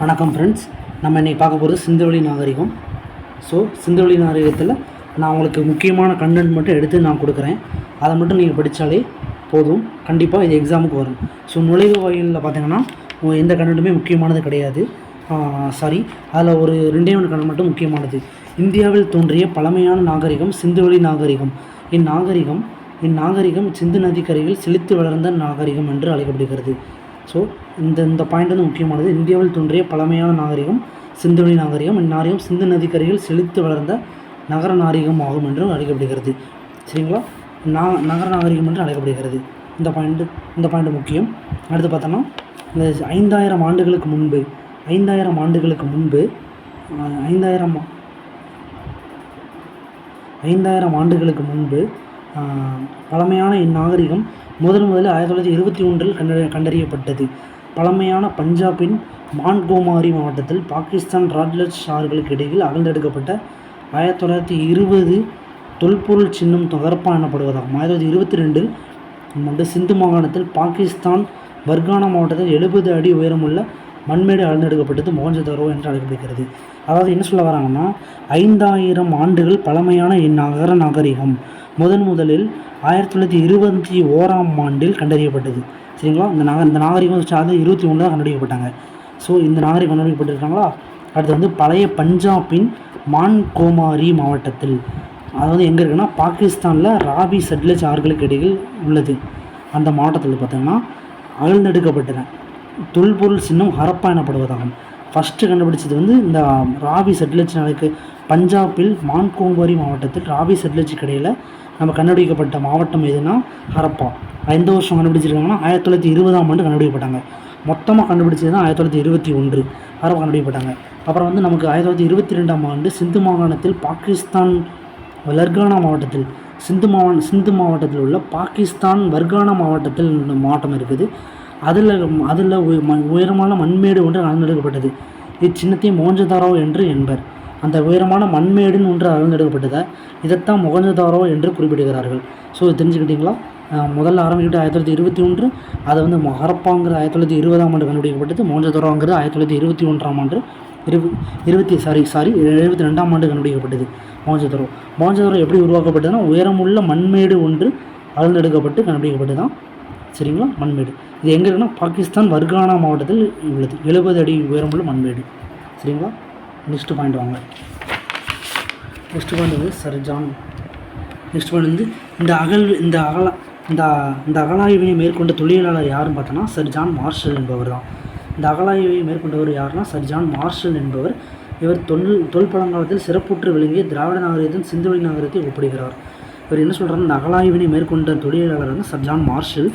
வணக்கம் ஃப்ரெண்ட்ஸ் நம்ம இன்றைக்கி பார்க்க போகிறது சிந்துவெளி நாகரிகம். ஸோ சிந்துவெளி நாகரிகத்தில் நான் உங்களுக்கு முக்கியமான கண்டென்ட் மட்டும் எடுத்து நான் கொடுக்குறேன். அதை மட்டும் நீங்கள் படித்தாலே போதும். கண்டிப்பாக இது எக்ஸாமுக்கு வரும். ஸோ நுழைவு வாயிலில் பார்த்தீங்கன்னா எந்த கண்டென்ட்டுமே முக்கியமானது கிடையாது. சாரி அதில் ஒரு ரெண்டே ஒன்று கண்டென்ட் மட்டும் முக்கியமானது. இந்தியாவில் தோன்றிய பழமையான நாகரிகம் சிந்துவெளி நாகரிகம். இந்நாகரிகம் இந்நாகரிகம் சிந்து நதிக்கரையில் செழித்து வளர்ந்த நாகரிகம் என்று அழைக்கப்படுகிறது. ஸோ இந்த இந்த பாயிண்ட் வந்து முக்கியமானது. இந்தியாவில் தோன்றிய பழமையான நாகரிகம் சிந்துவெளி நாகரிகம். இந்நாகரிகம் சிந்து நதிக்கரையில் செழித்து வளர்ந்த நகர நாகரிகம் ஆகும் என்றும் அழைக்கப்படுகிறது. சரிங்களா? நா நகர நாகரிகம் என்று அழைக்கப்படுகிறது. இந்த பாயிண்ட் இந்த பாயிண்ட் முக்கியம். அடுத்து பார்த்தோன்னா இந்த ஐந்தாயிரம் ஆண்டுகளுக்கு முன்பு ஐந்தாயிரம் ஆண்டுகளுக்கு முன்பு ஐந்தாயிரம் ஐந்தாயிரம் ஆண்டுகளுக்கு முன்பு பழமையான இந்நாகரிகம் முதல் முதலில் ஆயிரத்தி தொள்ளாயிரத்தி இருபத்தி ஒன்றில் கண்டறி கண்டறியப்பட்டது. பழமையான பஞ்சாபின் மான்கோமாரி மாவட்டத்தில் பாகிஸ்தான் ராட்லட் ஷார்களுக்கு இடையில் அகழ்ந்தெடுக்கப்பட்ட ஆயிரத்தி தொள்ளாயிரத்தி இருபது தொல்பொருள் சின்னம் தகர்ப்பா எனப்படுவதாகும். ஆயிரத்தி தொள்ளாயிரத்தி இருபத்தி ரெண்டில் வந்து சிந்து மாகாணத்தில் பாகிஸ்தான் வர்கானா மாவட்டத்தில் எழுபது அடி உயரமுள்ள மண்மேடு அகழ்ந்தெடுக்கப்பட்டது மோகஞ்சதாரோ என்று அழைக்கப்படுகிறது. அதாவது என்ன சொல்ல வராங்கன்னா ஐந்தாயிரம் ஆண்டுகள் பழமையான இந்நகர நாகரிகம். முதன் முதலில் ஆயிரத்தி தொள்ளாயிரத்தி இருபத்தி ஓராம் ஆண்டில் கண்டறியப்பட்டது. சரிங்களா? இந்த நாக இந்த நாகரிகம் சார்ந்து இருபத்தி ஒன்று தான் கண்டுபிடிக்கப்பட்டாங்க. ஸோ இந்த நாகரிகம் கண்டுபிடிக்கப்பட்டிருக்காங்களா? அடுத்து வந்து பழைய பஞ்சாபின் மான்கோமாரி மாவட்டத்தில். அது வந்து எங்கே இருக்குன்னா பாகிஸ்தானில் ராபி சட்லஜ் ஆறுகளுக்கு இடையில் உள்ளது. அந்த மாவட்டத்தில் பார்த்தீங்கன்னா அகழ்ந்தெடுக்கப்பட்டன. தொல்பொருள் சின்னம் ஹரப்பா எனப்படுவதாகும். ஃபஸ்ட்டு கண்டுபிடிச்சது வந்து இந்த ராவி செட்லஜ் நாளைக்கு பஞ்சாபில் மான்கோமாரி மாவட்டத்தில் ராவி செட்லஜுக்கு கடையில் நம்ம கண்டுபிடிக்கப்பட்ட மாவட்டம் எதுனா ஹரப்பா. எந்த வருஷம் கண்டுபிடிச்சிருக்காங்கன்னா ஆயிரத்தி தொள்ளாயிரத்தி இருபதாம் ஆண்டு கண்டுபிடிக்கப்பட்டாங்க. மொத்தமாக கண்டுபிடிச்சது தான் ஆயிரத்தி தொள்ளாயிரத்தி இருபத்தி ஒன்று. ஹரப்பா கண்டுபிடிக்கப்பட்டாங்க. அப்புறம் வந்து நமக்கு ஆயிரத்தி தொள்ளாயிரத்தி இருபத்தி ரெண்டாம் ஆண்டு சிந்து மாகாணத்தில் பாகிஸ்தான் வர்கானா மாவட்டத்தில் சிந்து மாவட்ட சிந்து மாவட்டத்தில் உள்ள பாகிஸ்தான் வர்கானா மாவட்டத்தில் மாவட்டம் இருக்குது. அதில் அதில் உயரமான மண்மேடு ஒன்று அகழ்ந்தெடுக்கப்பட்டது இச்சின்னத்தை மோஞ்சதாரோ என்று என்பர். அந்த உயரமான மண்மேடுன்னு ஒன்று அகழ்ந்தெடுக்கப்பட்டதை இதைத்தான் முகஞ்சதாரோ என்று குறிப்பிடுகிறார்கள். ஸோ இது தெரிஞ்சுக்கிட்டீங்களா? முதல்ல ஆரம்பிக்கிட்டு ஆயிரத்தி தொள்ளாயிரத்தி இருபத்தி ஒன்று அதை வந்து மஹரப்பாங்கிறது ஆயிரத்தி தொள்ளாயிரத்தி இருபதாம் ஆண்டு கண்டுபிடிக்கப்பட்டது. மோஞ்சதாரோங்கிறது ஆயிரத்தி தொள்ளாயிரத்தி இருபத்தி ஒன்றாம் ஆண்டு இரு இருபத்தி சாரி சாரி எழுபத்தி ரெண்டாம் ஆண்டு கண்டுபிடிக்கப்பட்டது மோஞ்சதரோ. மோஞ்சதரோ எப்படி உருவாக்கப்பட்டதுன்னா உயரமுள்ள மண்மேடு ஒன்று அகழ்ந்தெடுக்கப்பட்டு கண்டுபிடிக்கப்பட்டு தான் சரிங்களா? மண்மேடு. இது எங்கே இருக்குன்னா பாகிஸ்தான் வர்கானா மாவட்டத்தில் உள்ளது. எழுபது அடி உயரமுள்ள மண்மேடு. சரிங்களா? நெக்ஸ்ட் பாயிண்ட் வாங்க. நெக்ஸ்ட் பாயிண்ட் வந்து சர் ஜான். நெக்ஸ்ட் பாயிண்ட் வந்து இந்த அகல் இந்த அகல இந்த இந்த அகலாய்வினை மேற்கொண்ட தொழிலாளர் யாருன்னு பார்த்தோன்னா சர் ஜான் மார்ஷல் என்பவர் தான். இந்த அகலாய்வை மேற்கொண்டவர் யாருன்னா சர் ஜான் மார்ஷல் என்பவர். இவர் தொல் தொல்பழங்காலத்தில் சிறப்புற்று விளங்கிய திராவிட நாகரிகத்தின் சிந்துவெளி நாகரிகத்தை ஒப்பிடுகிறார். இவர் என்ன சொல்கிறார் இந்த அகலாய்வினை மேற்கொண்ட தொழிலாளர் வந்து சர் ஜான் மார்ஷல்.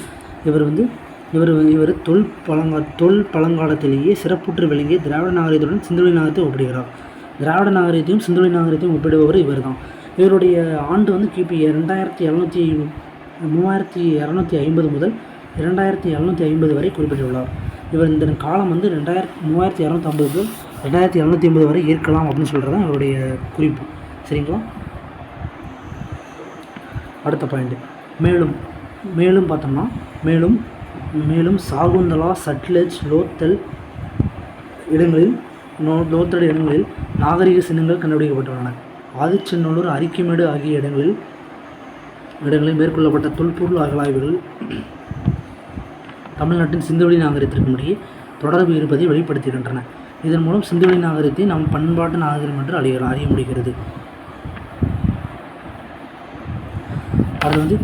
இவர் வந்து இவர் இவர் தொல் பழங்கா தொல் பழங்காலத்திலேயே சிறப்புற்று விளங்கிய திராவிட நாகரிகத்துடன் சிந்துவெளி நாகரத்தை ஒப்பிடுகிறார். திராவிட நாகரிகத்தையும் சிந்துவெளி நாகரிகத்தையும் ஒப்பிடுபவர் இவர் தான் இவருடைய ஆண்டு வந்து கிபி ரெண்டாயிரத்தி எழுநூற்றி மூவாயிரத்தி இரநூத்தி ஐம்பது முதல் இரண்டாயிரத்தி எழுநூற்றி ஐம்பது வரை குறிப்பிட்டுள்ளார். இவர் இந்த காலம் வந்து ரெண்டாயிரத்தி மூவாயிரத்தி இரநூத்தி ஐம்பது முதல் ரெண்டாயிரத்தி எழுநூற்றி ஐம்பது வரை இருக்கலாம் அப்படின்னு சொல்கிறது தான் இவருடைய குறிப்பு. சரிங்களா? அடுத்த பாயிண்ட் மேலும் மேலும் பார்த்தோம்னா மேலும் மேலும் சாகுந்தலா சட்லஜ் லோத்தல் இடங்களில் நோ லோத்தல் இடங்களில் நாகரிக சின்னங்கள் கண்டுபிடிக்கப்பட்டுள்ளன. ஆதிச்சநல்லூர் அரிக்கமேடு ஆகிய இடங்களில் இடங்களில் மேற்கொள்ளப்பட்ட தொல்பொருள் அகலாய்வுகள் தமிழ்நாட்டின் சிந்துவெளி நாகரிகத்திற்கு இடையே தொடர்பு இருப்பதை வெளிப்படுத்துகின்றன. இதன் மூலம் சிந்துவெளி நாகரிகத்தை நம் பண்பாட்டு நாகரிகம் என்று அறிய அறிய முடிகிறது. அது வந்து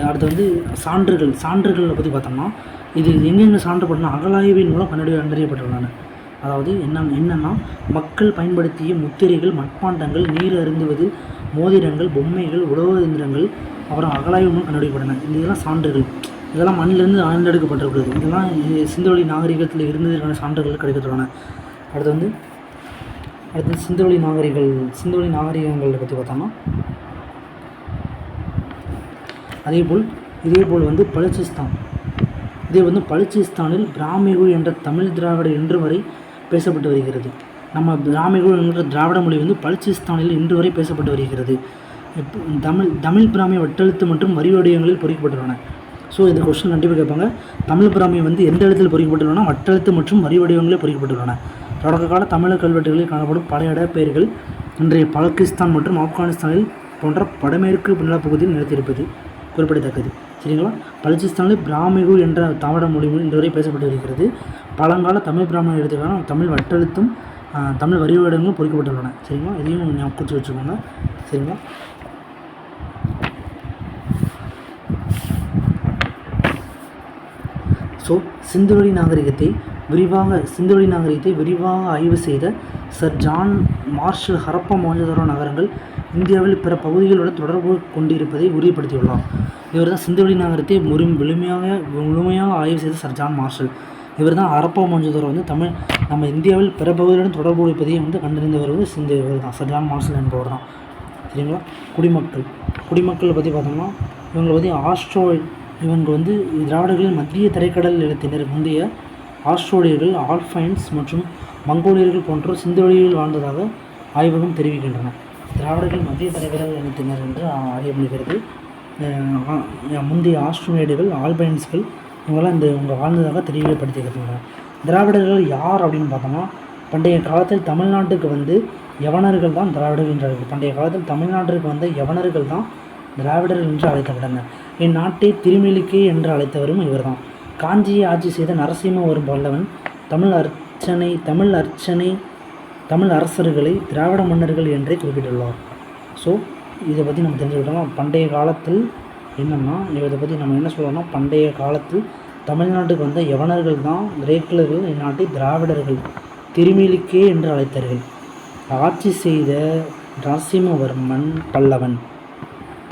அடுத்து வந்து சான்றுகள் சான்றுகளை பற்றி பார்த்தோம்னா இது எங்கெங்கே சான்று பண்ணால் அகலாய்வின் மூலம் கண்டறி கண்டறியப்பட்டுள்ளன அதாவது என்ன என்னென்னா மக்கள் பயன்படுத்திய முத்திரைகள் மட்பாண்டங்கள் நீர் அருந்துவது மோதிரங்கள் பொம்மைகள் உழவு இயந்திரங்கள் அப்புறம் அகலாய்வு மூலம் கண்டுபிடிக்கப்பட்டன இதெல்லாம் சான்றுகள். இதெல்லாம் மண்ணிலிருந்து ஆழ்ந்தெடுக்கப்பட்டிருக்கிறது இதெல்லாம் சிந்தவெளி நாகரிகத்தில் இருந்ததற்கான சான்றுகள் கிடைக்கப்பட்டுள்ளன அடுத்து வந்து அடுத்து சிந்தவெளி நாகரிகள் சிந்தவெளி நாகரிகங்களை பற்றி பார்த்தோம்னா அதேபோல் இதேபோல் வந்து பலுச்சிஸ்தான். இதே வந்து பலுச்சிஸ்தானில் பிராமிகு என்ற தமிழ் திராவிட இன்று வரை பேசப்பட்டு வருகிறது. நம்ம பிராமிகு என்ற திராவிட மொழி வந்து பலுச்சிஸ்தானில் இன்று வரை பேசப்பட்டு வருகிறது. தமிழ் தமிழ் பிராமிய வட்டெழுத்து மற்றும் வரி வடிவங்களில் பொறிக்கப்பட்டுள்ளன. ஸோ இந்த கொஸ்டின் கண்டிப்பாக கேட்பாங்க. தமிழ் பிராமி வந்து எந்த இடத்தில் பொறிக்கப்பட்டுள்ளன? வட்டெழுத்து மற்றும் வரி வடிவங்களில் பொறிக்கப்பட்டுள்ளன. தொடக்க கால தமிழக கல்வெட்டுகளில் காணப்படும் பல இடப்பெயர்கள் இன்றைய பாகிஸ்தான் மற்றும் ஆப்கானிஸ்தானில் போன்ற வடமேற்கு நிலப்பகுதியில் நிலைத்திருப்பது. குறிப்பிடத்தக்கது. சரிங்களா? பலுச்சிஸ்தானில் பிராமிகு என்ற தமிழ மொழி இன்றுவரை பேசப்பட்டு வருகிறது பழங்கால தமிழ் பிராமண எழுத்துக்கான தமிழ் வட்டெழுத்தும் தமிழ் வரிவடங்களும் பொறிக்கப்பட்டுள்ளன. சரிங்களா? இதையும் ஞாபகம் குறித்து வச்சுக்கோங்க. சரிங்களா? ஸோ சிந்துவெளி நாகரிகத்தை விரிவாக சிந்துவெளி நாகரிகத்தை விரிவாக ஆய்வு செய்த sir John Marshall Harappa Mohenjodaro நகரங்கள் இந்தியாவில் பிற பகுதிகளுடன் தொடர்பு கொண்டிருப்பதை உறுதிப்படுத்தியுள்ளார். இவர் தான் சிந்துவெளி நகரத்தை முறி முழுமையாக முழுமையாக ஆய்வு செய்த சர் ஜான் மார்ஷல். இவர் தான் ஹரப்பா மோஞ்சதாரோ வந்து தமிழ் நம்ம இந்தியாவில் பிற பகுதிகளுடன் தொடர்பு வைப்பதையும் வந்து கண்டறிந்தவர் வந்து சிந்து இவர் தான் சர் ஜான் மார்ஷல் என்பவர் தான் சரிங்களா? குடிமக்கள். குடிமக்களை பற்றி பார்த்தோம்னா இவங்களை பற்றி ஆஸ்ட்ரோ இவங்க வந்து திராவிடர்களின் மத்திய தரைக்கடல் நிலத்தினர் முந்தைய ஆஸ்ட்ரோலியர்கள் ஆல்ஃபைன்ஸ் மற்றும் மங்கோலியர்கள் போன்றோர் சிந்துவெளியில் வாழ்ந்ததாக ஆய்வகம் தெரிவிக்கின்றன. திராவிடர்கள் மத்திய தலைவர்கள் இனத்தினர் என்று அறியப்படுகிறது முந்தைய ஆஸ்ட்ரோனேடுகள் ஆல்பைன்ஸ்கள் இவங்களாம் இந்த இவங்க வாழ்ந்ததாக தெரியப்படுத்தியிருக்காங்க திராவிடர்கள் யார் அப்படின்னு பார்த்தோம்னா பண்டைய காலத்தில் தமிழ்நாட்டுக்கு வந்து யவனர்கள் தான் திராவிடர்கள் என்றார்கள் பண்டைய காலத்தில் தமிழ்நாட்டிற்கு வந்த யவனர்கள் தான் திராவிடர்கள் என்று அழைக்கப்பட்டனர். இந்நாட்டை திருமிலிக்கே என்று அழைத்தவரும் இவர்தான். காஞ்சியை ஆட்சி செய்த நரசிம்ம ஒரு பல்லவன் தமிழ் அர்ச்சனை தமிழ் அர்ச்சனை தமிழ் அரசர்களை திராவிட மன்னர்கள் என்றே குறிப்பிட்டுள்ளார். ஸோ இதை பற்றி நம்ம தெரிஞ்சுக்கிட்டோம். பண்டைய காலத்தில் என்னென்னா இதை பற்றி நம்ம என்ன சொல்லணும்னா பண்டைய காலத்தில் தமிழ்நாட்டுக்கு வந்த யவனர்கள் தான் கிரேக்கர்கள் இந்நாட்டை திராவிடர்கள் திருமிலிக்கே என்று அழைத்தார்கள். ஆட்சி செய்த நரசிம்மவர்மன் பல்லவன்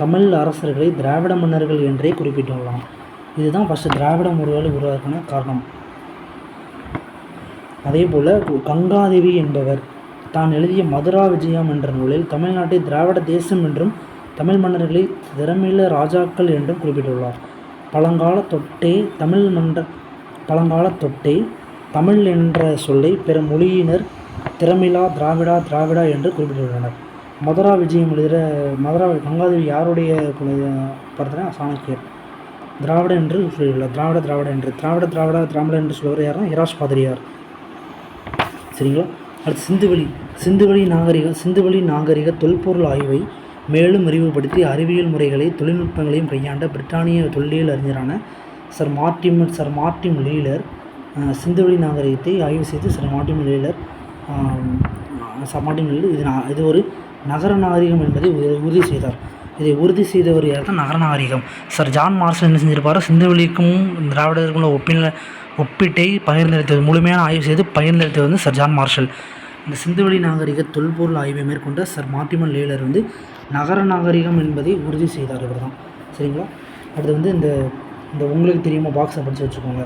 தமிழ் அரசர்களை திராவிட மன்னர்கள் என்றே குறிப்பிட்டுள்ளான் இதுதான் ஃபஸ்ட்டு திராவிட முறைகளை உருவாக்கின காரணம். அதே போல் கங்காதேவி என்பவர் தான் எழுதிய மதுரா விஜயம் என்ற நூலில் தமிழ்நாட்டை திராவிட தேசம் என்றும் தமிழ் மன்னர்களை திறமையில ராஜாக்கள் என்றும் குறிப்பிட்டுள்ளார். பழங்கால தொட்டே தமிழ் மன்ற பழங்கால தொட்டே தமிழ் என்ற சொல்லை பிற மொழியினர் திறமிலா திராவிடா திராவிடா என்று குறிப்பிட்டுள்ளனர். மதுரா விஜயம் எழுதுகிற மதுரா கங்காதேவி யாருடைய பார்த்தனா சாணக்கியர். திராவிட என்று சொல்லியுள்ளார். திராவிட திராவிட என்று திராவிட திராவிட திராவிட என்று சொல்வர் யாருன்னா? இராஷ் பாதிரியார். சரிங்களா? அடுத்து சிந்துவெளி சிந்துவெளி நாகரிக சிந்துவெளி நாகரிக தொல்பொருள் ஆய்வை மேலும் விரிவுபடுத்தி அறிவியல் முறைகளை தொழில்நுட்பங்களையும் கையாண்ட பிரிட்டானிய தொல்லியல் அறிஞரான சர் மார்டிம் சர் மார்டிம் லீலர் சிந்துவெளி நாகரிகத்தை ஆய்வு செய்து சர் மார்டிம் லீலர் சர் மார்டிம் லீலர் இது இது ஒரு நகர நாகரிகம் என்பதை உறு- உறுதி செய்தார். இதை உறுதி செய்தவர் யார் தான் நகர நாகரிகம். சர் ஜான் மார்ஷல் என்ன செஞ்சிருப்பார் சிந்துவெளிக்கும் திராவிடருக்கும் உள்ள ஒப்பின ஒப்பீட்டை பகிர்ந்தளித்தது முழுமையான ஆய்வு செய்து பகிர்ந்தளித்தது வந்து சர். John marshal. இந்த சிந்துவெளி நாகரிக தொல்பொருள் ஆய்வை மேற்கொண்ட சர். மார்டிமன் லேலர் வந்து நகர நாகரிகம் என்பதை உறுதி செய்தார் இவர் தான் சரிங்களா? அடுத்து வந்து இந்த இந்த உங்களுக்கு தெரியுமா பாக்ஸை படித்து வச்சுக்கோங்க.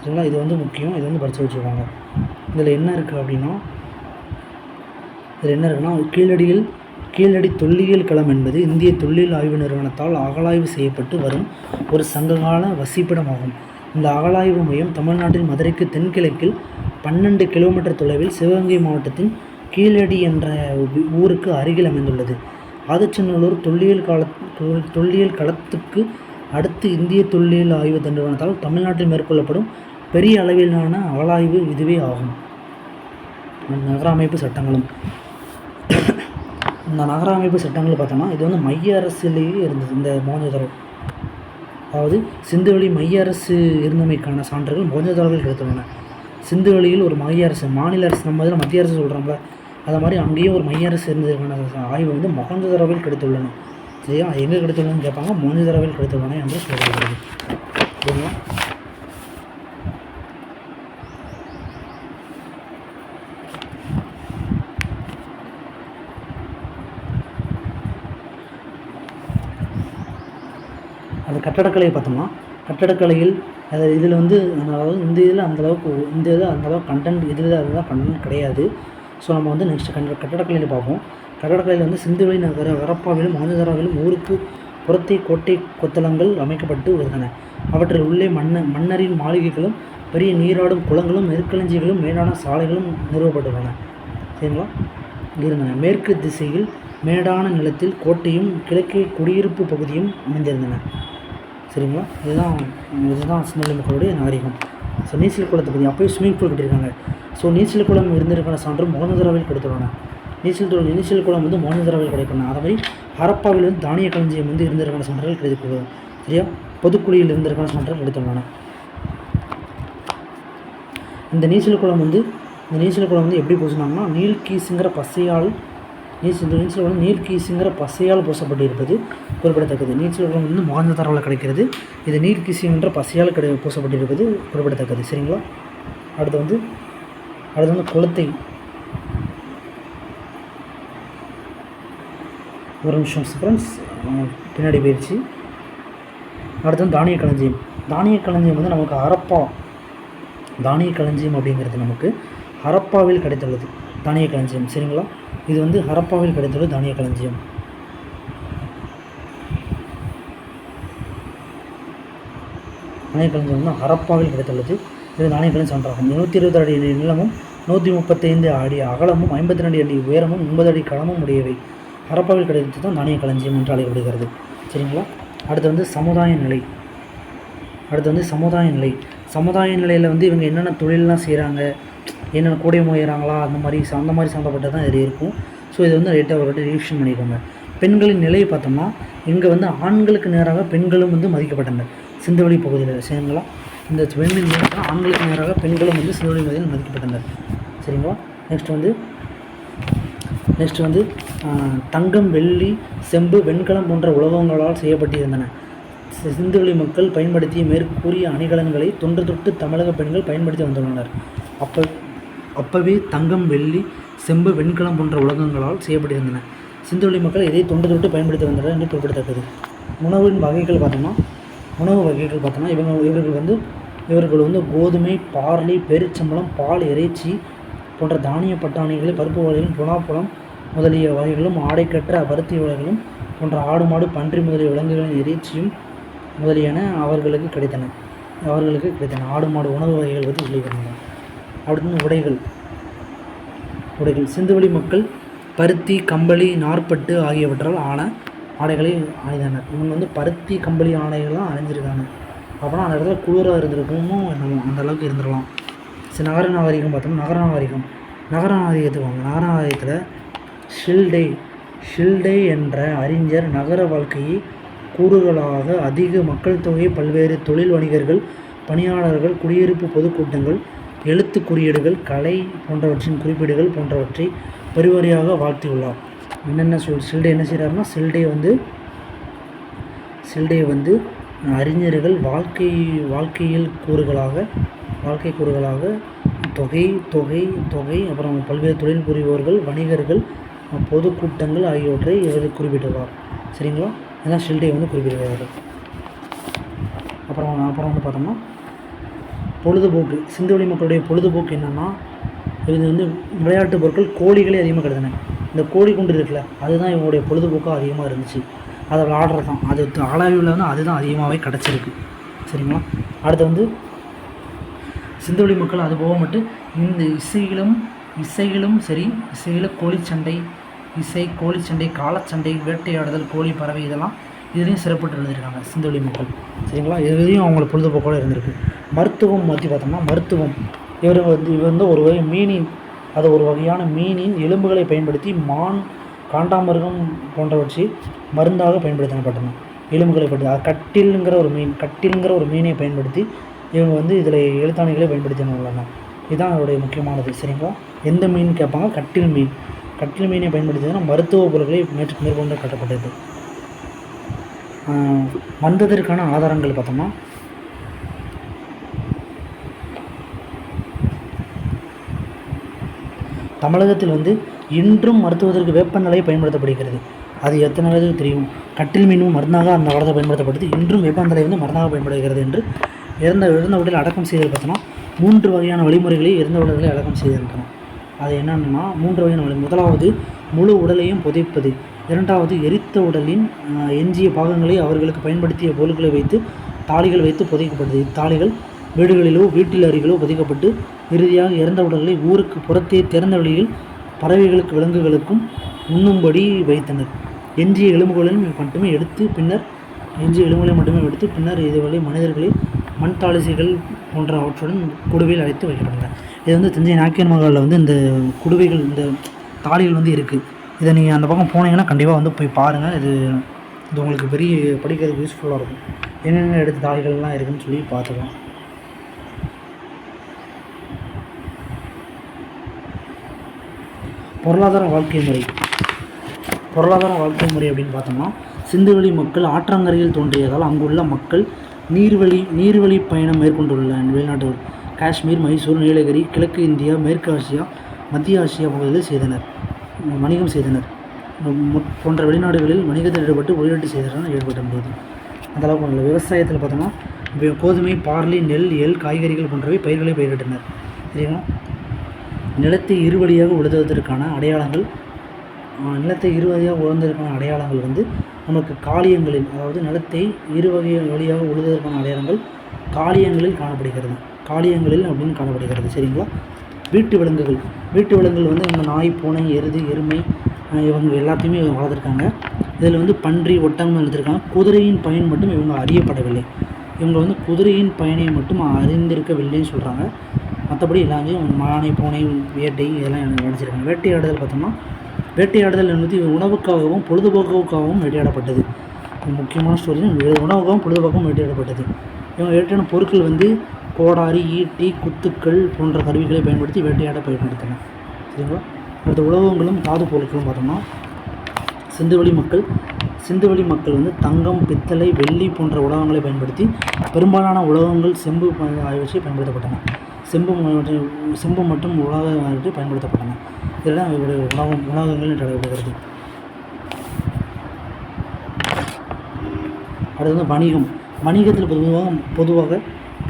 சரிங்களா? இது வந்து முக்கியம். இது வந்து படித்து வச்சுக்கோங்க. இதில் என்ன இருக்குது அப்படின்னா இதில் என்ன இருக்குன்னா கீழடியில் கீழடி தொல்லியல் களம் என்பது இந்திய தொல்லியல் ஆய்வு நிறுவனத்தால் அகலாய்வு செய்யப்பட்டு வரும் ஒரு சங்ககால வசிப்பிடமாகும். இந்த அகழாய்வு மையம் தமிழ்நாட்டின் மதுரைக்கு தென்கிழக்கில் பன்னெண்டு கிலோமீட்டர் தொலைவில் சிவகங்கை மாவட்டத்தின் கீழடி என்ற ஊருக்கு அருகில் அமைந்துள்ளது. ஆதிச்சநல்லூர் தொல்லியல் கால தொல்- தொல்லியல் களத்துக்கு அடுத்து இந்திய தொல்லியல் ஆய்வு நிறுவனத்தால் தமிழ்நாட்டில் மேற்கொள்ளப்படும் பெரிய அளவிலான அகழாய்வு இதுவே ஆகும். நகர அமைப்பு சட்டங்களும். இந்த நகர அமைப்பு சட்டங்கள் பார்த்தோம்னா இது வந்து மைய அரசிலேயே இருந்தது இந்த மோஞ்சதரம் அதாவது சிந்துவெளி மைய அரசு இருந்தமைக்கான சான்றுகள் மோஞ்சதாரர்கள் கிடைத்துள்ளன. சிந்துவெளியில் ஒரு மைய அரசு மாநில அரசு நம்ம இதில் மத்திய அரசு சொல்கிறாங்க அதை மாதிரி அங்கேயே ஒரு மைய அரசு இருந்ததுக்கான ஆய்வு வந்து மொகஞ்சதரவில் கிடைத்துள்ளன. சரியா? எங்கே கிடைத்துள்ளனு கேட்பாங்க மோஞ்சதரவில் கிடைத்துள்ளன என்று சொல்லப்படுகிறது. சரிங்களா? அந்த கட்டடக்கலையை பார்த்தோம்னா கட்டடக்கலையில் அது இதில் வந்து அதாவது இந்த இதில் அந்தளவுக்கு இந்த இதில் அந்தளவுக்கு கண்டென்ட் இதில் அதுதான் கண்டென்ட் கிடையாது. ஸோ நம்ம வந்து நெக்ஸ்ட் கண்ட கட்டடக்கலையில் பார்ப்போம். கட்டடக்கலையில் வந்து சிந்துவெளி நகர வரப்பாவிலும் மோஞ்சதாராவிலும் ஊருக்கு புறத்தை கோட்டை கொத்தளங்கள் அமைக்கப்பட்டு வருகின்றன. அவற்றில் உள்ளே மன்ன மன்னரின் மாளிகைகளும் பெரிய நீராடும் குளங்களும் நெற்களஞ்சிகளும் மேடான சாலைகளும் நிறுவப்பட்டுள்ளன. சரிங்களா? இருந்தன. மேற்கு திசையில் மேடான நிலத்தில் கோட்டையும் கிழக்கே குடியிருப்பு பகுதியும் அமைந்திருந்தன. சரிங்களா இதுதான் இதுதான் சின்ன மக்களுடைய நாகரிகம். ஸோ நீச்சல் குளத்தை பற்றி அப்போயே ஸ்விம்மிங் பூல் கட்டியிருக்காங்க. ஸோ நீச்சல் குளம் இருந்திருக்கான சான்று மோகனதராவில் கொடுத்துருவாங்க. நீச்சல் தொழில் நீச்சல் குளம் வந்து மோகனதராவில் கிடைக்கணும் அதே மாதிரி ஹரப்பாவில் வந்து தானிய களஞ்சியம் வந்து இருந்திருக்கான சான்றுகள் கிடைத்துள்ளது சரியா? பொதுக்குழியில் இருந்திருக்கான சான்றுகள் கிடைத்துள்ளன. இந்த நீச்சல் குளம் வந்து இந்த நீச்சல் குளம் வந்து எப்படி பூசினாங்கன்னா நீல்கீஸுங்கிற பசையால் நீச்சல் நீச்சல் குளம் நீல்கீஸுங்கிற பசையால் பூசப்பட்டிருப்பது குறிப்பிடத்தக்கது. நீச்சல் குளம் வந்து மாந்த தரவில் கிடைக்கிறது. இது நீல்கீஸுங்கிற பசையால் கிடை பூசப்பட்டிருப்பது குறிப்பிடத்தக்கது. சரிங்களா? அடுத்து வந்து அடுத்து வந்து குளத்தை ஒரு நிமிஷம் ஃப்ரெண்ட்ஸ் பின்னாடி போயிடுச்சு அடுத்து வந்து தானிய களஞ்சியம். தானிய களஞ்சியம் வந்து நமக்கு ஹரப்பா தானிய களஞ்சியம் அப்படிங்கிறது நமக்கு ஹரப்பாவில் கிடைத்துள்ளது. தானிய களஞ்சியம். சரிங்களா? இது வந்து ஹரப்பாவில் கிடைத்துள்ள தானிய களஞ்சியம். தானிய களஞ்சியம் வந்து ஹரப்பாவில் கிடைத்துள்ளது. இது தானிய களஞ்சியம் ஒன்றாகும் நூற்றி இருபது அடி நீளமும் நூற்றி முப்பத்தைந்து அடி அகலமும் ஐம்பத்தி ரெண்டு அடி உயரமும் ஒன்பது அடி களமும் உடையவை. ஹரப்பாவில் கிடைத்தது தான் தானிய களஞ்சியம் என்று அழைக்கப்படுகிறது. சரிங்களா? அடுத்து வந்து சமுதாய நிலை. அடுத்து வந்து சமுதாய நிலை. சமுதாய நிலையில் வந்து இவங்க என்னென்ன தொழிலெலாம் செய்கிறாங்க என்னென்ன கூடை முயறாங்களா அந்த மாதிரி ச- அந்த மாதிரி சம்மந்தப்பட்டது தான் இது இருக்கும். ஸோ இது வந்து ரைட்டாக ஒரு ரிவிஷன் பண்ணிக்கோங்க. பெண்களின் நிலையை பார்த்தோம்னா இங்கே வந்து ஆண்களுக்கு நேராக பெண்களும் வந்து மதிக்கப்பட்டனர். சிந்துவெளி பகுதியில் சரிங்களா? இந்த பெண்ணின் நேரத்தில் ஆண்களுக்கு நேராக பெண்களும் வந்து சிந்தவெளி பகுதியில் மதிக்கப்பட்டனர். சரிங்களா? நெக்ஸ்ட் வந்து நெக்ஸ்ட் வந்து தங்கம் வெள்ளி செம்பு வெண்கலம் போன்ற உலகங்களால் செய்யப்பட்டிருந்தன. சிந்துவெளி மக்கள் பயன்படுத்திய மேற்கூறிய அணிகலன்களை தொன்று தொட்டு தமிழக பெண்கள் பயன்படுத்தி வந்துள்ளனர். அப்போ அப்பவே தங்கம் வெள்ளி செம்பு வெண்கலம் போன்ற உலகங்களால் செய்யப்பட்டிருந்தன சிந்துவெளி மக்கள் இதை தொண்டு தொட்டு பயன்படுத்தி வந்தனர் என்று குறிப்பிடத்தக்கது. உணவின் வகைகள் பார்த்தோம்னா உணவு வகைகள் பார்த்தோம்னா இவங்க இவர்கள் வந்து இவர்கள் வந்து கோதுமை பார்லி பெருச்சம்பளம் பால் இறைச்சி போன்ற தானிய பட்டாணிகளை பருப்பு வகைகளும் புலாப்பழம் முதலிய வகைகளும் ஆடைக்கற்ற பருத்தி வகைகளும் போன்ற ஆடு மாடு பன்றி முதலிய விலங்குகளின் இறைச்சியும் முதலியன அவர்களுக்கு கிடைத்தன. அவர்களுக்கு கிடைத்தன. ஆடு மாடு உணவு வகைகள் பற்றி சொல்லிக்கிறாங்க அப்படின்னு உடைகள். உடைகள். சிந்துவெளி மக்கள் பருத்தி கம்பளி நார்ப்பட்டு ஆகியவற்றால் ஆன ஆடைகளை அணிந்தனர் இவங்க வந்து பருத்தி கம்பளி ஆடைகள்லாம் அணிஞ்சிருக்காங்க. அப்புறம் அந்த இடத்துல குளிராக இருந்திருக்குமோ என்னமோ அந்த அளவுக்கு இருந்துடலாம் சரி நகர நாகரிகம் பார்த்தோம்னா நகர நாகரிகம். நகர நாகரிகத்துக்கு வாங்க. நகர நாகரிகத்தில் ஷில்டே ஷில்டே என்ற அறிஞர் நகர வாழ்க்கையை கூறுகளாக அதிக மக்கள் தொகை பல்வேறு தொழில் வணிகர்கள் பணியாளர்கள் குடியிருப்பு பொதுக்கூட்டங்கள் எழுத்து குறியீடுகள் கலை போன்றவற்றின் குறிப்பீடுகள் போன்றவற்றை பெருவாரியாக வாழ்த்தியுள்ளார். என்னென்ன சொல் சில்டே என்ன செய்கிறாருன்னா சில்டே வந்து சில்டே வந்து அறிஞர்கள் வாழ்க்கை வாழ்க்கையில் கூறுகளாக வாழ்க்கை கூறுகளாக தொகை தொகை தொகை அப்புறம் பல்வேறு தொழில் புரிவோர்கள் வணிகர்கள் பொதுக்கூட்டங்கள் ஆகியவற்றை இவர் குறிப்பிட்டுள்ளார். சரிங்களா? இதான் ஷில்டே வந்து குறிப்பிடுகிறார் அப்புறம் அப்புறம் வந்து பார்த்தோம்னா பொழுதுபோக்கு சிந்துவெளி மக்களுடைய பொழுதுபோக்கு என்னென்னா இது வந்து விளையாட்டு பொருட்கள் கோழிகளே அதிகமாக கிடந்தன இந்த கோழி குண்டு இருக்குல்ல அதுதான் இவங்களுடைய பொழுதுபோக்காக அதிகமாக இருந்துச்சு. அதை விளாடுறது தான் அது அளவில் வந்து அதுதான் அதிகமாகவே கிடச்சிருக்கு சரிங்களா? அடுத்து வந்து சிந்துவெளி மக்கள் அது போக மட்டும் இந்த இசையிலும் இசையிலும் சரி இசையில் கோழிச்சண்டை இசை கோழிச்சண்டை காலச்சண்டை வேட்டையாடுதல் கோழி பறவை இதெல்லாம் இதுலேயும் சிறப்பிட்டு எழுதியிருக்காங்க சிந்துவெளி மக்கள். சரிங்களா? இதுலேயும் அவங்களோட பொழுதுபோக்கோட இருந்திருக்கு. மருத்துவம் பற்றி பார்த்தோம்னா மருத்துவம். இவர் வந்து இவர் வந்து ஒரு வகை மீனின் அது ஒரு வகையான மீனின் எலும்புகளை பயன்படுத்தி மான் காண்டாமிருகம் போன்றவற்றை மருந்தாக பயன்படுத்தப்பட்டன. எலும்புகளை பற்றி அது கட்டில்ங்கிற ஒரு மீன் கட்டில்ங்கிற ஒரு மீனை பயன்படுத்தி இவங்க வந்து இதில் எழுத்தாணிகளை பயன்படுத்தினுள்ளன இதுதான் அவருடைய முக்கியமானது சரிங்களா? எந்த மீன் கேட்பாங்க? கட்டில் மீன். கட்டில் மீனை பயன்படுத்தினா மருத்துவ பொருட்களை மேற்று மேற்கொண்டு கட்டப்பட்டது. வந்ததற்கான ஆதாரங்கள் பார்த்தோம்னா தமிழகத்தில் வந்து இன்றும் மருத்துவத்திற்கு வேப்பநிலை பயன்படுத்தப்படுகிறது. அது எத்தனை பேருக்கு தெரியும்? கட்டில் மீனும் மருந்தாக அந்த காலத்தில் பயன்படுத்தப்படுது. இன்றும் வேப்பந்தலை வந்து மருந்தாக பயன்படுகிறது என்று இறந்த இறந்த உடலில் அடக்கம் செய்தது பார்த்தோன்னா மூன்று வகையான வழிமுறைகளை இறந்த உடல்களை அடக்கம் செய்திருக்கிறோம். அது என்னென்னா மூன்று வகையான வழி. முதலாவது முழு உடலையும் புதைப்பது. இரண்டாவது எரித்த உடலின் எஞ்சிய பாகங்களை அவர்களுக்கு பயன்படுத்திய பொருட்களை வைத்து தாளிகள் வைத்து புதைக்கப்படுது. இத்தாளிகள் வீடுகளிலோ வீட்டில் அருகிலோ புதைக்கப்பட்டு இறுதியாக இறந்த உடல்களை ஊருக்கு புறத்தே திறந்த வெளியில் பறவைகளுக்கு விலங்குகளுக்கும் உண்ணும்படி வைத்தனர். எஞ்சிய எலும்புகளையும் மட்டுமே எடுத்து பின்னர் எஞ்சிய எலும்புகளை மட்டுமே எடுத்து பின்னர் இதுவரை மனிதர்களை மண் தாளிசைகள் போன்ற அவற்றுடன் குடுவையில் அழைத்து வைக்கப்பட்டன இது வந்து தஞ்சை நாக்கியன் மகளில் வந்து இந்த குடுவைகள் இந்த தாளிகள் வந்து இருக்குது இதை நீங்கள் அந்த பக்கம் போனீங்கன்னா கண்டிப்பாக வந்து போய் பாருங்கள் இது இது உங்களுக்கு பெரிய படிக்கிறதுக்கு யூஸ்ஃபுல்லாக இருக்கும். என்னென்ன எடுத்த தாளிகள்லாம் இருக்குதுன்னு சொல்லி பார்த்துக்கலாம். பொருளாதார வாழ்க்கை முறை. பொருளாதார வாழ்க்கை முறை அப்படின்னு பார்த்தோம்னா சிந்துவெளி மக்கள் ஆற்றங்கரையில் தோன்றியதால் அங்குள்ள மக்கள் நீர்வழி நீர்வழி பயணம் மேற்கொண்டுள்ள வெளிநாட்டு காஷ்மீர் மைசூர் நீலகிரி கிழக்கு இந்தியா மேற்கு ஆசியா மத்திய ஆசியா பகுதிகளில் செய்தனர். வணிகம் செய்தனர். போன்ற வெளிநாடுகளில் வணிகத்தில் ஈடுபட்டு வெளிநாட்டு செய்தனர் ஈடுபட்ட முடியாது அந்த அளவுக்கு விவசாயத்தில் பார்த்தோம்னா கோதுமை பார்லி நெல் எல் காய்கறிகள் போன்றவை பயிர்களை பயிரிட்டனர். சரிங்களா? நிலத்தை இருவழியாக உழுதுவதற்கான அடையாளங்கள் நிலத்தை இருவழியாக உழந்ததற்கான அடையாளங்கள் வந்து நமக்கு காளியங்களில் அதாவது நிலத்தை இரு வகை வழியாக உழுதுவதற்கான அடையாளங்கள் காளியங்களில் காணப்படுகிறது. காளியங்களில் அப்படின்னு காணப்படுகிறது சரிங்களா? வீட்டு விலங்குகள். வீட்டு விலங்குகள் வந்து நம்ம நாய் பூனை எருது எருமை இவங்க எல்லாத்தையுமே இவங்க வளர்த்துருக்காங்க. இதில் வந்து பன்றி ஒட்டகம் எடுத்திருக்காங்க குதிரையின் பயன் மட்டும் இவங்க அறியப்படவில்லை. இவங்க வந்து குதிரையின் பயனை மட்டும் அறிந்திருக்கவில்லைன்னு சொல்கிறாங்க மற்றபடி எல்லாமே மானை பூனை வேட்டை இதெல்லாம் எனக்கு நினச்சிருக்காங்க. வேட்டையாடுதல் பார்த்தோம்னா வேட்டையாடுதல் என்பது உணவுக்காகவும் பொழுதுபோக்குக்காகவும் வேட்டையாடப்பட்டது. முக்கியமான ஸ்டோரி உணவுக்காகவும் பொழுதுபோக்கவும் வேட்டையாடப்பட்டது. இவங்க வேட்டையான பொருட்கள் வந்து கோடாரி ஈட்டி குத்துக்கள் போன்ற கருவிகளை பயன்படுத்தி வேட்டையாட பயன்படுத்தின. சரிங்களா? அடுத்த உலகங்களும் தாது பொருட்களும் பார்த்தோம்னா சிந்துவெளி மக்கள் சிந்துவெளி மக்கள் வந்து தங்கம் பித்தளை வெள்ளி போன்ற உலகங்களை பயன்படுத்தி பெரும்பாலான உலோகங்கள் செம்பு ஆகியவற்றை பயன்படுத்தப்பட்டன. செம்பு மற்றும் செம்பு மற்றும் உலோக ஆகியவற்றை பயன்படுத்தப்பட்டன. இதெல்லாம் இவருடைய உலகம் உலகங்கள் என்று அழைக்கப்படுகிறது. அடுத்து வந்து வணிகம். வணிகத்தில் பொதுவாக பொதுவாக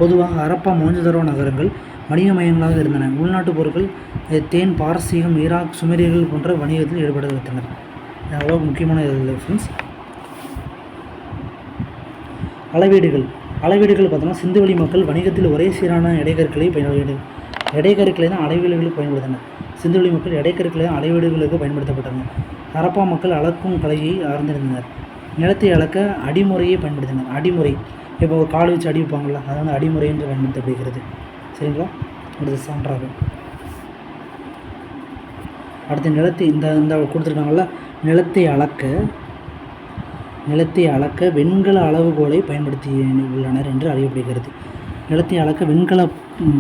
பொதுவாக ஹரப்பா மோஞ்சதரோ நகரங்கள் வணிக மையங்களாக இருந்தன. உள்நாட்டு பொருட்கள் தேன் பாரசீகம் ஈராக் சுமேரியர்கள் போன்ற வணிகத்தில் ஈடுபட வைத்தனர் அவ்வளோ முக்கியமான இது ஃப்ரெண்ட்ஸ் அளவீடுகள். அளவீடுகள் பார்த்தோம்னா சிந்துவெளி மக்கள் வணிகத்தில் ஒரே சீரான இடைக்கற்களை பயன்படு இடைக்கருக்களை தான் அளவீடுகளுக்கு பயன்படுத்தினர். சிந்துவெளி மக்கள் இடைக்கருக்களை தான் அளவீடுகளுக்கு பயன்படுத்தப்பட்டனர். ஹரப்பா மக்கள் அளக்கும் கலையை ஆர்ந்திருந்தனர். நிலத்தை அளக்க அடிமுறையை பயன்படுத்தினர். அடிமுறை. இப்போ ஒரு கால் வச்சு அடி வைப்பாங்களா அது வந்து அடிமுறை என்று பயன்படுத்தப்படுகிறது. சரிங்களா? அடுத்து சான்றாக அடுத்து நிலத்தை இந்த இந்த கொடுத்துருக்காங்கல்ல நிலத்தை அளக்க நிலத்தை அளக்க வெண்கல அளவுகோலை பயன்படுத்தி உள்ளனர் என்று அறியப்படுகிறது. நிலத்தை அளக்க வெண்கல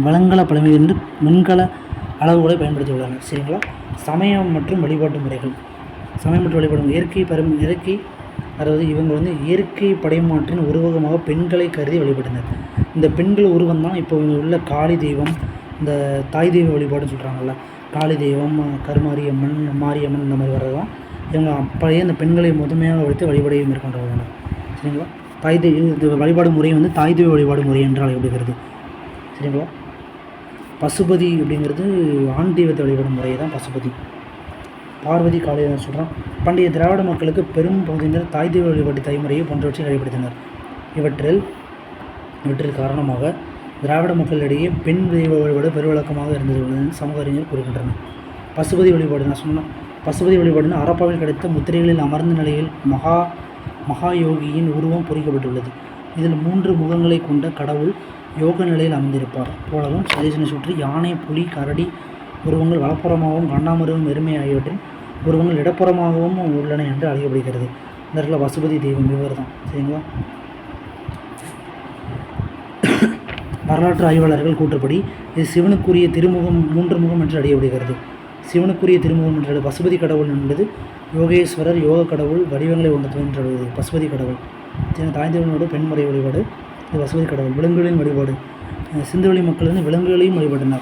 வளங்கல பழமையிலிருந்து வெண்கல அளவுகோலை பயன்படுத்தி உள்ளனர் சரிங்களா? சமயம் மற்றும் வழிபாட்டு முறைகள். சமயம் மற்றும் வழிபாடு இயற்கை பரம் இயற்கை அதாவது இவங்க வந்து இயற்கை படைமாற்றின் உருவகமாக பெண்களை கருதி வழிபட்டனர். இந்த பெண்கள் உருவம் தான் இப்போ இவங்க உள்ள காளி தெய்வம் இந்த தாய் தெய்வ வழிபாடுன்னு சொல்கிறாங்கல்ல காளி தெய்வம் கருமாரியம்மன் மாரியம்மன் இந்த மாதிரி வர்றது தான் இவங்க அப்படியே இந்த பெண்களை முதன்மையாக வைத்து வழிபாடு மேற்கொண்டவர்கள் சரிங்களா? தாய் தெய்வ இது வழிபாடு முறை வந்து தாய் தேவி வழிபாடு முறை என்று அழைக்கப்படுகிறது சரிங்களா? பசுபதி அப்படிங்கிறது ஆண் தெய்வத்தை வழிபாடும் முறை தான் பசுபதி. பார்வதி காளிதாசன் சொல்கிறான் பண்டைய திராவிட மக்களுக்கு பெரும் பகுதியினர் தாய் தெய்வ வழிபாட்டு தைமுறையை போன்றவற்றை வழிபடுத்தினர். இவற்றில் இவற்றில் காரணமாக திராவிட மக்களிடையே பெண் தெய்வ வழிபாடு பெருவழக்கமாக இருந்தது சமூக அறிஞர் கூறுகின்றனர். பசுபதி வழிபாடு நான் சொன்னேன். பசுபதி வழிபாடுன்னு அரப்பாவில் கிடைத்த முத்திரைகளில் அமர்ந்த நிலையில் மகா மகாயோகியின் உருவம் பொறிக்கப்பட்டுள்ளது. இதில் மூன்று முகங்களை கொண்ட கடவுள் யோக நிலையில் அமைந்திருப்பார் போலவும் சதீசனை சுற்றி யானை புலி கரடி உருவங்கள் வலப்புறமாகவும் கண்ணாமருவம் எருமை ஆகியவற்றின் உருவங்கள் இடப்புறமாகவும் உள்ளன என்று அழைக்கப்படுகிறது இந்த இடத்துல தெய்வம் இவர் தான் சரிங்களா? வரலாற்று ஆய்வாளர்கள் கூற்றுப்படி இது சிவனுக்குரிய திருமுகம் மூன்று முகம் என்று அறியப்படுகிறது. சிவனுக்குரிய திருமுகம் என்றது பசுபதி கடவுள் என்பது யோகேஸ்வரர் யோக கடவுள் வடிவங்களை உணர்த்தும் என்றது பசுபதி கடவுள். தின- தாய் தேவனோடு பெண்முறை வழிபாடு. இது பசுபதி கடவுள். விலங்குகளின் வழிபாடு. சிந்துவெளி மக்கள் வந்து விலங்குகளையும் வழிபட்டனர்.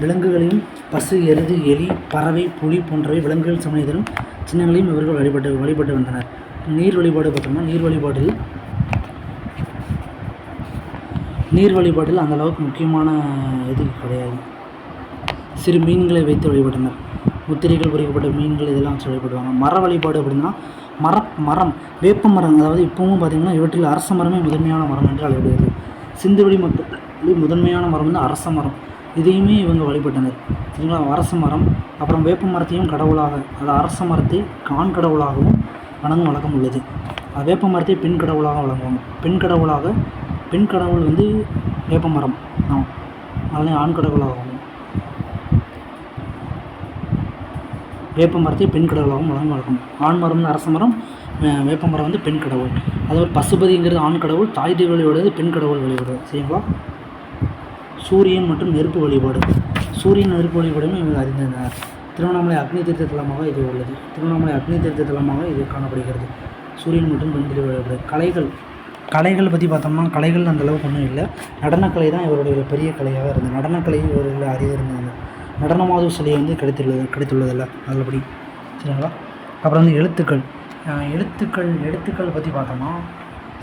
விலங்குகளையும் பசு எருது எலி பறவை புலி போன்றவை விலங்குகள் சமயத்திலும் சின்னங்களையும் இவர்கள் வழிபட்டு வழிபட்டு வந்தனர். நீர் வழிபாடு பார்த்தோம்னா நீர் வழிபாட்டில் நீர் வழிபாட்டில் அந்த அளவுக்கு முக்கியமான இது கிடையாது. சிறு மீன்களை வைத்து வழிபட்டனர். முத்திரைகள் பொறிக்கப்பட்ட மீன்கள் இதெல்லாம் வச்சு வழிபடுவாங்க. மர வழிபாடு அப்படின்னா மர மரம் வேப்ப மரம் அதாவது இப்பவும் பார்த்தீங்கன்னா இவற்றில் அரச மரமே முதன்மையான மரம் என்று அழைக்கப்படுகிறது. சிந்துவெளி மக்கள் முதன்மையான மரம் வந்து அரச மரம். இதையுமே இவங்க வழிபட்டனர். சரிங்களா? அரச மரம் அப்புறம் வேப்ப மரத்தையும் கடவுளாக அது அரச மரத்தை கான் கடவுளாகவும் வணங்கும் வழக்கம் உள்ளது. வேப்ப மரத்தை பெண் கடவுளாக வழங்குவாங்க. பெண் கடவுளாக பெண் கடவுள் வந்து வேப்ப மரம். அதனால் ஆண் கடவுளாகவும் வேப்ப மரத்தை பெண் கடவுளாகவும் வளர்ந்து வழக்கம் ஆண் மரம்னு அரச மரம் வேப்ப மரம் வந்து பெண் கடவுள். அதாவது பசுபதிங்கிறது ஆண் கடவுள் தாய் தேவி பெண் கடவுள் வழிபாடு சரிங்களா? சூரியன் மற்றும் நெருப்பு வழிபாடு. சூரியன் நெருப்பு வழிபாடுமே இவர் அறிந்திருந்தனர் திருவண்ணாமலை அக்னி தீர்த்த தலமாக இது உள்ளது. திருவண்ணாமலை அக்னி தீர்த்த தலமாக இது காணப்படுகிறது. சூரியன் மற்றும் பெண் தேவி வழிபாடு. கலைகள். கலைகள் பற்றி பார்த்தோம்னா கலைகள் அந்த அளவுக்கு ஒன்றும் இல்லை. நடனக்கலை தான் இவருடைய பெரிய கலையாக இருந்தது. நடனக்கலை இவர்கள் இருந்தது. நடனமாது சிலை வந்து கிடைத்துள்ளது கிடைத்துள்ளதில்ல. நல்லபடி சரிங்களா? அப்புறம் வந்து எழுத்துக்கள். எழுத்துக்கள் எழுத்துக்கள் பற்றி பார்த்தோம்னா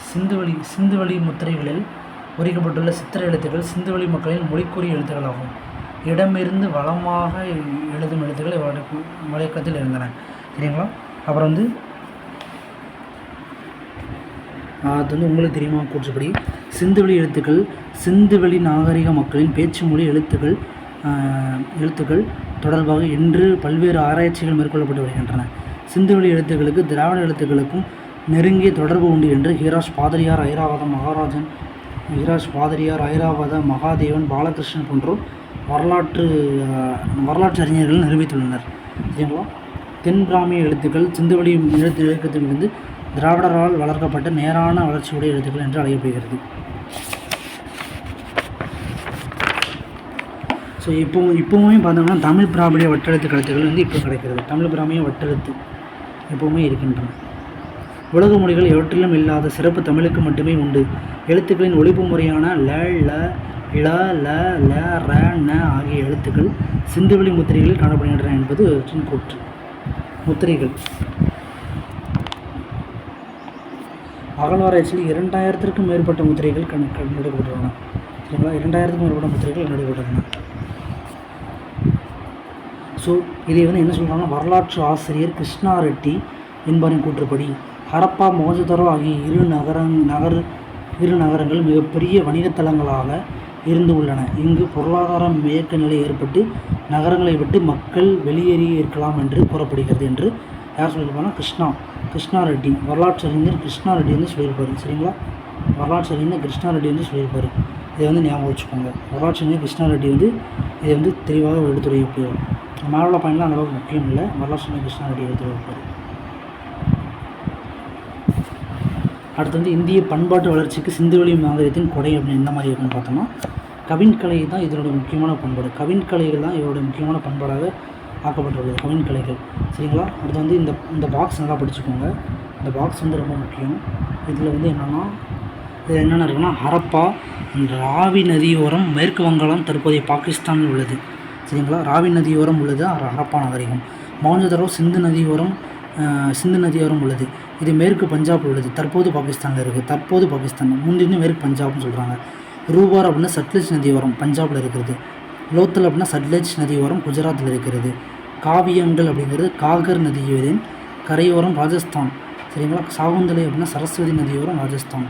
சிந்துவெளி சிந்துவெளி முத்திரைகளில் பொறிக்கப்பட்டுள்ள சித்திர எழுத்துக்கள் சிந்துவெளி மக்களின் மொழிக்குறி எழுத்துக்களாகும். இடமிருந்து வளமாக எழுதும் எழுத்துக்கள் இவருக்கு வழக்கத்தில் இருந்தன. சரிங்களா? அப்புறம் வந்து அது வந்து உங்களுக்கு தெரியுமா கூற்றுப்படி? சிந்துவெளி எழுத்துக்கள் சிந்துவெளி நாகரிக மக்களின் பேச்சு மொழி எழுத்துக்கள் எழுத்துக்கள் தொடர்பாக இன்று பல்வேறு ஆராய்ச்சிகள் மேற்கொள்ளப்பட்டு வருகின்றன. சிந்துவெளி எழுத்துக்களுக்கு திராவிட எழுத்துக்களுக்கும் நெருங்கிய தொடர்பு உண்டு என்று ஹீராஷ் பாதிரியார் ஐராவத மகாராஜன் ஹீராஷ் பாதிரியார் ஐராவத மகாதேவன் பாலகிருஷ்ணன் போன்றோர் வரலாற்று வரலாற்று அறிஞர்கள் நிரூபித்துள்ளனர். சரிங்களா? தென் பிராமிய எழுத்துக்கள் சிந்துவெளி எழுத்து இயக்கத்திலிருந்து திராவிடரால் வளர்க்கப்பட்ட நேரான வளர்ச்சியுடைய எழுத்துக்கள் என்று அழைக்கப்படுகிறது. ஸோ இப்போ இப்போவுமே பார்த்தோம்னா தமிழ் பிராமிய வட்டெழுத்து கழுத்துக்கள் வந்து இப்போ கிடைக்கிறது. தமிழ் பிராமிய வட்டெழுத்து எப்போவுமே இருக்கின்றன. உலக மொழிகள் எவற்றிலும் இல்லாத சிறப்பு தமிழுக்கு மட்டுமே உண்டு. எழுத்துக்களின் ஒழிப்பு முறையான ல ல ல ல ல ர ந ஆகிய எழுத்துக்கள் சிந்துவெளி முத்திரைகளில் காணப்படுகின்றன என்பது இவற்றின் கூற்று. முத்திரைகள். அகழ்வாராய்ச்சியில் இரண்டாயிரத்திற்கும் மேற்பட்ட முத்திரைகள் கண் கண்டெடுக்கப்பட்டுள்ளன சரிங்களா? இரண்டாயிரத்துக்கும் மேற்பட்ட முத்திரைகள் கண்டெடுக்கப்பட்டுள்ளன ஸோ இதை வந்து என்ன சொல்கிறாங்கன்னா வரலாற்று ஆசிரியர் கிருஷ்ணா ரெட்டி என்பாரின் கூற்றுப்படி ஹரப்பா மோஜதரோ ஆகிய இரு நகரங் நகர் இரு நகரங்கள் மிகப்பெரிய வணிகத்தலங்களாக இருந்து உள்ளன. இங்கு பொருளாதார இயக்க நிலை ஏற்பட்டு நகரங்களை விட்டு மக்கள் வெளியேறி இருக்கலாம் என்று கூறப்படுகிறது என்று யார் சொல்லியிருப்பாங்கன்னா கிருஷ்ணா. கிருஷ்ணா ரெட்டி வரலாற்று அறிஞர் கிருஷ்ணா ரெட்டி வந்து சொல்லியிருப்பாரு சரிங்களா? வரலாற்று அறிஞர் கிருஷ்ணா ரெட்டி வந்து சொல்லியிருப்பாரு. இதை வந்து ஞாபகம் வச்சுக்கோங்க. வரலாற்று அறிஞர் கிருஷ்ணா ரெட்டி வந்து இதை வந்து தெளிவாக எடுத்துரைப்பார் மாவட்ட பயணம் அந்த அளவுக்கு முக்கியம் இல்லை. வரலாற்று அறிஞர் கிருஷ்ணா ரெட்டி எடுத்துரைப்பார். அடுத்து வந்து இந்திய பண்பாட்டு வளர்ச்சிக்கு சிந்துவெளி நாகரிகத்தின் கொடை அப்படின்னு எந்த மாதிரி இருக்குன்னு பார்த்தோம்னா கவின்கலை தான் இதனுடைய முக்கியமான பண்பாடு. கவின்கலைகள் தான் இதோட முக்கியமான பண்பாடாக ஆக்கப்பட்டுள்ளது கவின்கலைகள் சரிங்களா? அடுத்து வந்து இந்த இந்த பாக்ஸ் நல்லா படிச்சுக்கோங்க. இந்த பாக்ஸ் வந்து ரொம்ப முக்கியம். இதில் வந்து என்னென்னா இதில் என்னென்ன இருக்குன்னா ஹரப்பா ராவி நதியோரம் மேற்கு வங்காளம் தற்போதைய பாகிஸ்தானில் உள்ளது. சரிங்களா? ராவி நதியோரம் உள்ளது ஹரப்பா நாகரிகம். மௌனதரோ சிந்து நதியோரம் சிந்து நதியோரம் உள்ளது. இது மேற்கு பஞ்சாப் உள்ளது. தற்போது பாகிஸ்தானில் இருக்குது தற்போது பாகிஸ்தான். முந்தினு மேற்கு பஞ்சாப்னு சொல்கிறாங்க ரூபார் அப்படின்னா சட்லஜ் நதியோரம் பஞ்சாபில் இருக்கிறது. லோத்தல் அப்படின்னா சட்லஜ் நதியோரம் குஜராத்தில் இருக்கிறது. காவியங்கள் அப்படிங்கிறது காகர் நதியோரின் கரையோரம் ராஜஸ்தான். சரிங்களா? சாகுந்தலை அப்படின்னா சரஸ்வதி நதியோரம் ராஜஸ்தான்.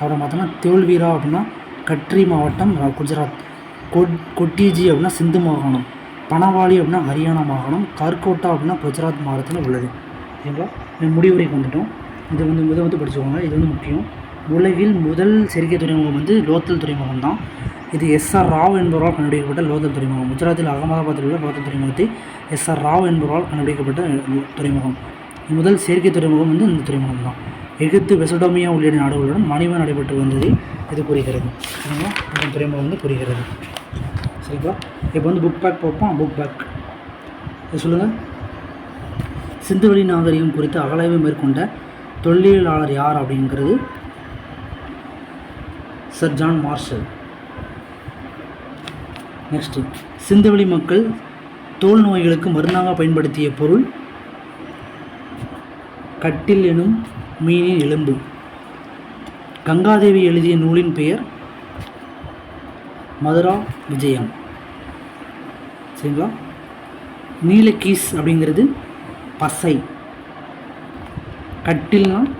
அப்புறம் பார்த்தோம்னா தேல்வீரா அப்படின்னா கட்ரி மாவட்டம் குஜராத். கொட் கொட்டிஜி அப்படின்னா சிந்து மாகாணம். பனவாளி அப்படின்னா ஹரியானா மாகாணம். கார்கோட்டா அப்படின்னா குஜராத் மாவட்டத்தில் உள்ளது. சரிங்களா? முடிவுரைக்கு வந்துட்டோம். இது வந்து இதை வந்து படிச்சுக்கோங்க. இது வந்து முக்கியம். உலகில் முதல் செயற்கை துறைமுகம் வந்து லோத்தல் துறைமுகம் தான் இது எஸ்ஆர் ராவ் என்பவரால் கண்டுபிடிக்கப்பட்ட லோதல் துறைமுகம். குஜராத்தில் அகமதாபாத்தில் உள்ள லோதல் துறைமுகத்தை எஸ்ஆர் ராவ் என்பவரால் கண்டுபிடிக்கப்பட்ட துறைமுகம். முதல் செயற்கை துறைமுகம் வந்து இந்த துறைமுகம் தான். எகிப்து வெசடோமியா உள்ளிட்ட நாடுகளுடன் மணிவன் நடைபெற்று வந்ததை இது குறிக்கிறது இந்த துறைமுகம் வந்து குறிக்கிறது சரிங்களா? இப்போ வந்து புக் பேக் பார்ப்போம். புக் பேக் இது சொல்லுங்கள் சிந்துவெளி நாகரிகம் குறித்து அகலாய்வு மேற்கொண்ட தொல்லியலாளர் யார் அப்படிங்கிறது? சர் ஜான் மார்ஷல் நெக்ஸ்ட்டு சிந்துவெளி மக்கள் தோல் நோய்களுக்கு மருந்தாக பயன்படுத்திய பொருள் கட்டில் எனும் மீனின் எலும்பு. கங்காதேவி எழுதிய நூலின் பெயர் மதுரா விஜயம். சரிங்களா? நீலக்கீஸ் அப்படிங்கிறது பசை. கட்டில்னா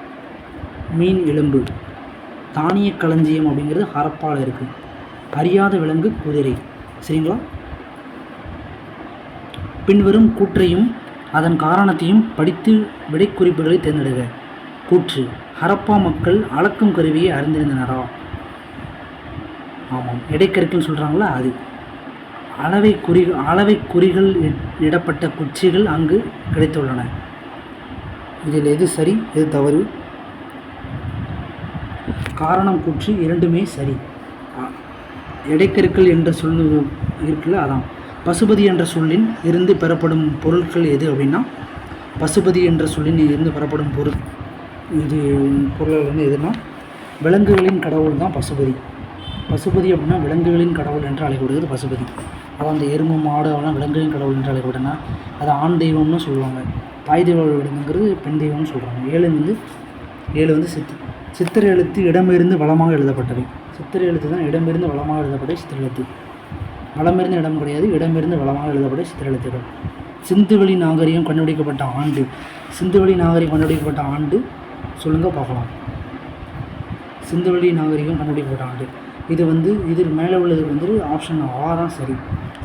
மீன் எலும்பு. தானிய களஞ்சியம் அப்படிங்கிறது ஹரப்பால் இருக்குது அறியாத விலங்கு குதிரை. சரிங்களா? பின்வரும் கூற்றையும் அதன் காரணத்தையும் படித்து விடை குறிப்புகளை தேர்ந்தெடுக்க கூற்று ஹரப்பா மக்கள் அளக்கும் கருவியை அறிந்திருந்தனரா? ஆமாம் இடைக்கருக்குன்னு சொல்கிறாங்களா அது. அளவை குறி அளவை குறிகள் இடப்பட்ட குச்சிகள் அங்கு கிடைத்துள்ளன. இதில் எது சரி எது தவறு? காரணம் கூற்று இரண்டுமே சரி. எடைக்கருக்கள் என்ற சொல் இருக்குல்ல அதான். பசுபதி என்ற சொல்லின் இருந்து பெறப்படும் பொருட்கள் எது அப்படின்னா பசுபதி என்ற சொல்லின் இருந்து பெறப்படும் பொருள் இது பொருள்கள் வந்து எதுனா விலங்குகளின் கடவுள் தான் பசுபதி. பசுபதி அப்படின்னா விலங்குகளின் கடவுள் என்று அழைக்கப்படுகிறது பசுபதி. அதான் அந்த எருமை மாடு விலங்குகளின் கடவுள் என்று அழைக்கப்படுதுன்னா அது ஆண் தெய்வம்னு சொல்லுவாங்க. தாய் தெய்வங்கிறது பெண் தெய்வம்னு சொல்கிறாங்க ஏழு வந்து ஏழு வந்து சித் சித்திர எழுத்து இடமிருந்து வளமாக எழுதப்பட்டவை. சித்திர எழுத்து தான் இடமிருந்து வளமாக எழுதப்பட்ட சித்திரெழுத்து வளமிருந்து இடம் கிடையாது இடமிருந்து வளமாக எழுதப்பட்ட சித்திரெழுத்துகள் சிந்துவெளி நாகரிகம் கண்டுபிடிக்கப்பட்ட ஆண்டு. சிந்துவெளி நாகரிகம் கண்டுபிடிக்கப்பட்ட ஆண்டு சொல்லுங்கள் பார்க்கலாம். சிந்துவெளி நாகரிகம் கண்டுபிடிக்கப்பட்ட ஆண்டு. இது வந்து இது மேலே உள்ளது வந்து ஆப்ஷன் ஆ தான் சரி.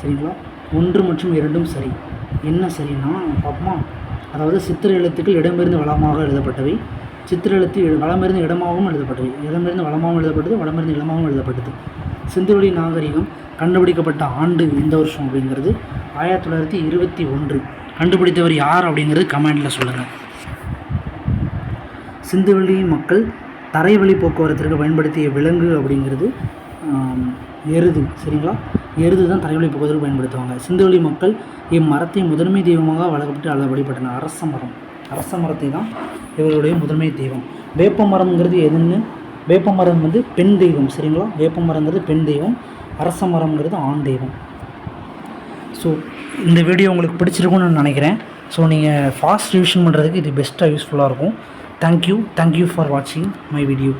சரிங்களா? ஒன்று மற்றும் இரண்டும் சரி. என்ன சரின்னா பார்ப்போமா? அதாவது சித்திர எழுத்துக்கள் இடமிருந்து வளமாக எழுதப்பட்டவை. சித்திரெழுத்து வளமிருந்து இடமாகவும் எழுதப்பட்டது. இடமிருந்து வளமாகவும் எழுதப்பட்டது வளமிருந்து இடமாகவும் எழுதப்பட்டது. சிந்துவெளி நாகரிகம் கண்டுபிடிக்கப்பட்ட ஆண்டு இந்த வருஷம் அப்படிங்கிறது ஆயிரத்தி தொள்ளாயிரத்தி இருபத்தி ஒன்று. கண்டுபிடித்தவர் யார் அப்படிங்கிறது கமெண்டில் சொல்லுங்கள் சிந்துவெளி மக்கள் தரைவழி போக்குவரத்திற்கு பயன்படுத்திய விலங்கு அப்படிங்கிறது எருது சரிங்களா? எருது தான் தரைவழி போக்குவரத்துக்கு பயன்படுத்துவாங்க. சிந்துவெளி மக்கள் இம்மரத்தை முதன்மை தெய்வமாக வழங்கப்பட்டு அதை வழிபட்டனர். அரச மரம். அரச மரத்தை தான் இவர்களுடைய முதன்மை தெய்வம். வேப்ப மரம்ங்கிறது எதுன்னு? வேப்ப மரம் வந்து பெண் தெய்வம் சரிங்களா? வேப்ப மரங்கிறது பெண் தெய்வம் அரச மரம்ங்கிறது ஆண் தெய்வம். ஸோ இந்த வீடியோ உங்களுக்கு பிடிச்சிருக்கும்னு நான் நினைக்கிறேன். ஸோ நீங்கள் ஃபாஸ்ட் ரிவிஷன் பண்ணுறதுக்கு இது பெஸ்ட்டாக யூஸ்ஃபுல்லாக இருக்கும். Thank you thank you for வாட்சிங் மை வீடியோ